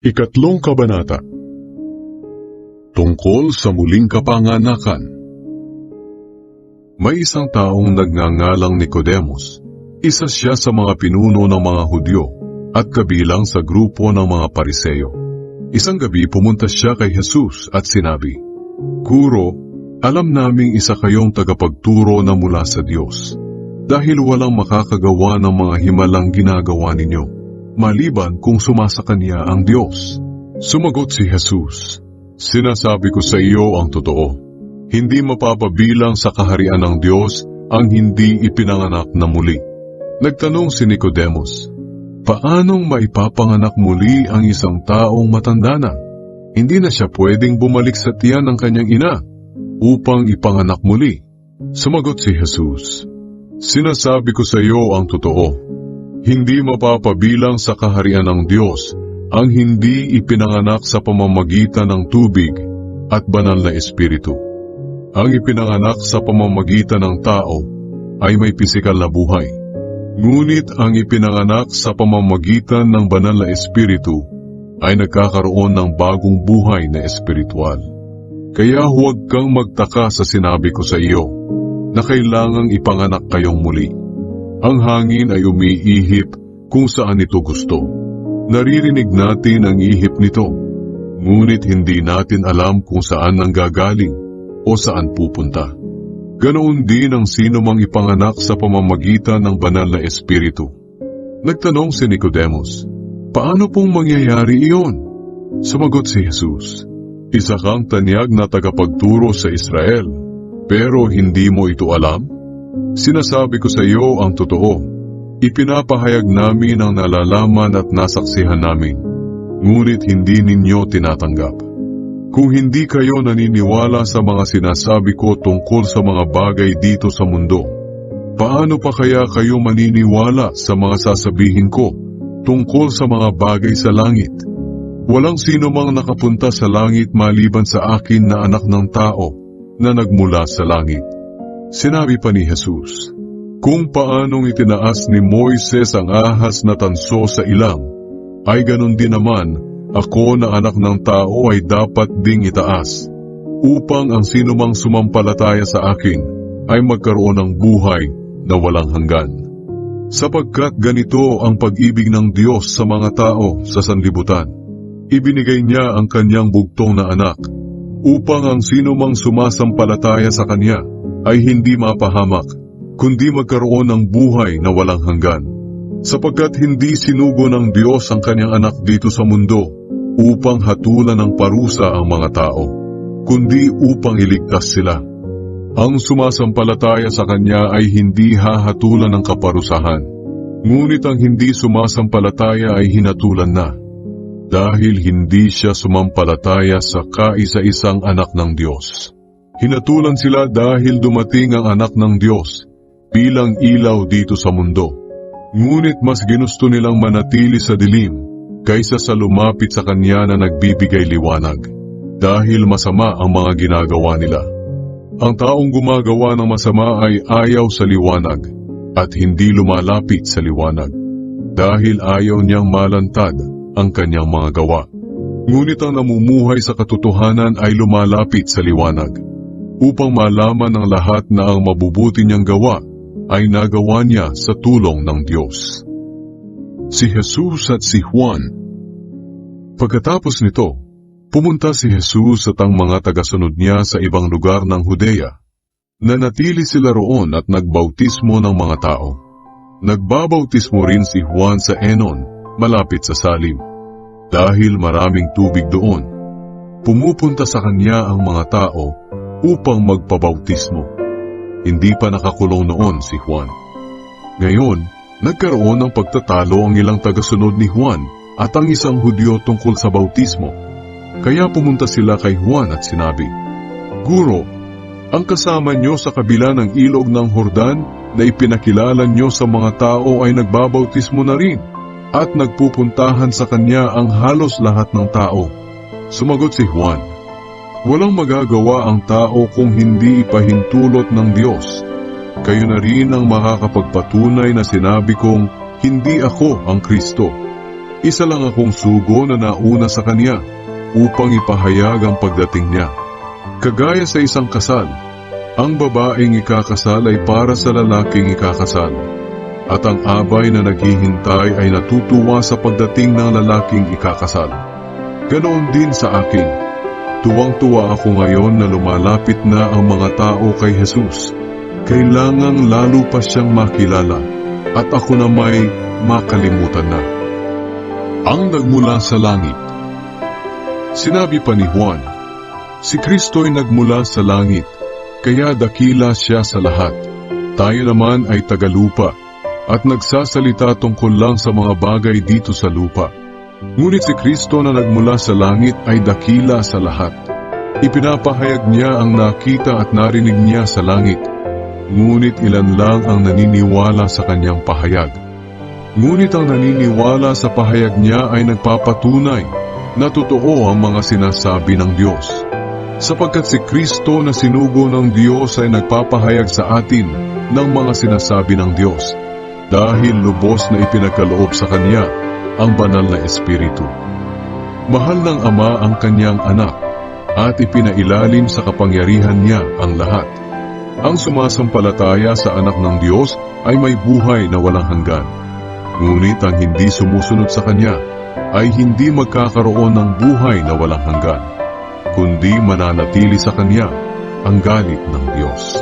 Ikatlong Kabanata Tungkol sa muling kapanganakan May isang taong nagngangalang Nicodemus. Isa siya sa mga pinuno ng mga Hudyo at kabilang sa grupo ng mga Pariseo. Isang gabi pumunta siya kay Jesus at sinabi, Guro, alam naming isa kayong tagapagturo na mula sa Diyos dahil walang makakagawa ng mga himalang ginagawa ninyo maliban kung sumasa kanya ang Diyos. Sumagot si Jesus, Sinasabi ko sa iyo ang totoo, hindi mapapabilang sa kaharian ng Diyos ang hindi ipinanganak na muli. Nagtanong si Nicodemus, Paanong maipapanganak muli ang isang taong matanda na? Hindi na siya pwedeng bumalik sa tiyan ng kanyang ina upang ipanganak muli. Sumagot si Jesus, Sinasabi ko sa iyo ang totoo, hindi mapapabilang sa kaharian ng Diyos ang hindi ipinanganak sa pamamagitan ng tubig at banal na espiritu. Ang ipinanganak sa pamamagitan ng tao ay may pisikal na buhay. Ngunit ang ipinanganak sa pamamagitan ng banal na espiritu ay nagkakaroon ng bagong buhay na espiritual. Kaya huwag kang magtaka sa sinabi ko sa iyo na kailangang ipanganak kayong muli. Ang hangin ay umiihip kung saan ito gusto. Naririnig natin ang ihip nito, ngunit hindi natin alam kung saan ang gagaling o saan pupunta. Ganoon din ang sino mang ipanganak sa pamamagitan ng banal na espiritu. Nagtanong si Nicodemus, paano pong mangyayari iyon? Sumagot si Jesus, isa kang tanyag na tagapagturo sa Israel, pero hindi mo ito alam? Sinasabi ko sa iyo ang totoo. Ipinapahayag namin ang nalalaman at nasaksihan namin, ngunit hindi ninyo tinatanggap. Kung hindi kayo naniniwala sa mga sinasabi ko tungkol sa mga bagay dito sa mundo, paano pa kaya kayo maniniwala sa mga sasabihin ko tungkol sa mga bagay sa langit? Walang sino mang nakapunta sa langit maliban sa akin na anak ng tao na nagmula sa langit. Sinabi pa ni Jesus, Kung paanong itinaas ni Moises ang ahas na tanso sa ilang, ay ganun din naman ako na anak ng tao ay dapat ding itaas, upang ang sinumang sumampalataya sa akin ay magkaroon ng buhay na walang hanggan. Sapagkat ganito ang pag-ibig ng Diyos sa mga tao sa sanlibutan. Ibinigay niya ang kanyang bugtong na anak, upang ang sinumang sumasampalataya sa kanya ay hindi mapahamak, kundi magkaroon ng buhay na walang hanggan. Sapagkat hindi sinugo ng Diyos ang kanyang anak dito sa mundo upang hatulan ng parusa ang mga tao, kundi upang iligtas sila. Ang sumasampalataya sa kanya ay hindi hahatulan ng kaparusahan, ngunit ang hindi sumasampalataya ay hinatulan na, dahil hindi siya sumampalataya sa kaisa-isang anak ng Diyos. Hinatulan sila dahil dumating ang anak ng Diyos bilang ilaw dito sa mundo. Ngunit mas ginusto nilang manatili sa dilim kaysa sa lumapit sa Kanya na nagbibigay liwanag dahil masama ang mga ginagawa nila. Ang taong gumagawa ng masama ay ayaw sa liwanag at hindi lumalapit sa liwanag dahil ayaw niyang malantad ang kanyang mga gawa. Ngunit ang namumuhay sa katotohanan ay lumalapit sa liwanag upang malaman ng lahat na ang mabubuti niyang gawa ay nagawa niya sa tulong ng Diyos. Si Jesus at si Juan Pagkatapos nito, pumunta si Jesus at ang mga tagasunod niya sa ibang lugar ng Hudea. Nanatili sila roon at nagbautismo ng mga tao. Nagbabautismo rin si Juan sa Enon, malapit sa Salim. Dahil maraming tubig doon, pumupunta sa kanya ang mga tao upang magpabautismo. Hindi pa nakakulong noon si Juan. Ngayon, nagkaroon ng pagtatalo ang ilang tagasunod ni Juan at ang isang Hudyo tungkol sa bautismo. Kaya pumunta sila kay Juan at sinabi, Guro, ang kasama nyo sa kabila ng ilog ng Hordan na ipinakilala nyo sa mga tao ay nagbabautismo na rin at nagpupuntahan sa kanya ang halos lahat ng tao. Sumagot si Juan, Walang magagawa ang tao kung hindi ipahintulot ng Diyos. Kayo na rin ang makakapagpatunay na sinabi kong, hindi ako ang Kristo. Isa lang akong sugo na nauna sa kanya upang ipahayag ang pagdating niya. Kagaya sa isang kasal, ang babaeng ikakasal ay para sa lalaking ikakasal. At ang abay na naghihintay ay natutuwa sa pagdating ng lalaking ikakasal. Ganoon din sa akin. Tuwang-tuwa ako ngayon na lumalapit na ang mga tao kay Jesus. Kailangang lalo pa siyang makilala at ako na may makalimutan na. Ang nagmula sa langit Sinabi pa ni Juan, Si Kristo'y nagmula sa langit, kaya dakila siya sa lahat. Tayo naman ay tagalupa at nagsasalita tungkol lang sa mga bagay dito sa lupa. Ngunit si Kristo na nagmula sa langit ay dakila sa lahat. Ipinapahayag niya ang nakita at narinig niya sa langit. Ngunit ilan lang ang naniniwala sa kanyang pahayag. Ngunit ang naniniwala sa pahayag niya ay nagpapatunay na totoo ang mga sinasabi ng Diyos. Sapagkat si Kristo na sinugo ng Diyos ay nagpapahayag sa atin ng mga sinasabi ng Diyos dahil lubos na ipinagkaloob sa Kanya ang banal na Espiritu. Mahal ng Ama ang Kanyang anak at ipinailalim sa kapangyarihan niya ang lahat. Ang sumasampalataya sa anak ng Diyos ay may buhay na walang hanggan. Ngunit ang hindi sumusunod sa Kanya ay hindi magkakaroon ng buhay na walang hanggan, kundi mananatili sa Kanya ang galit ng Diyos.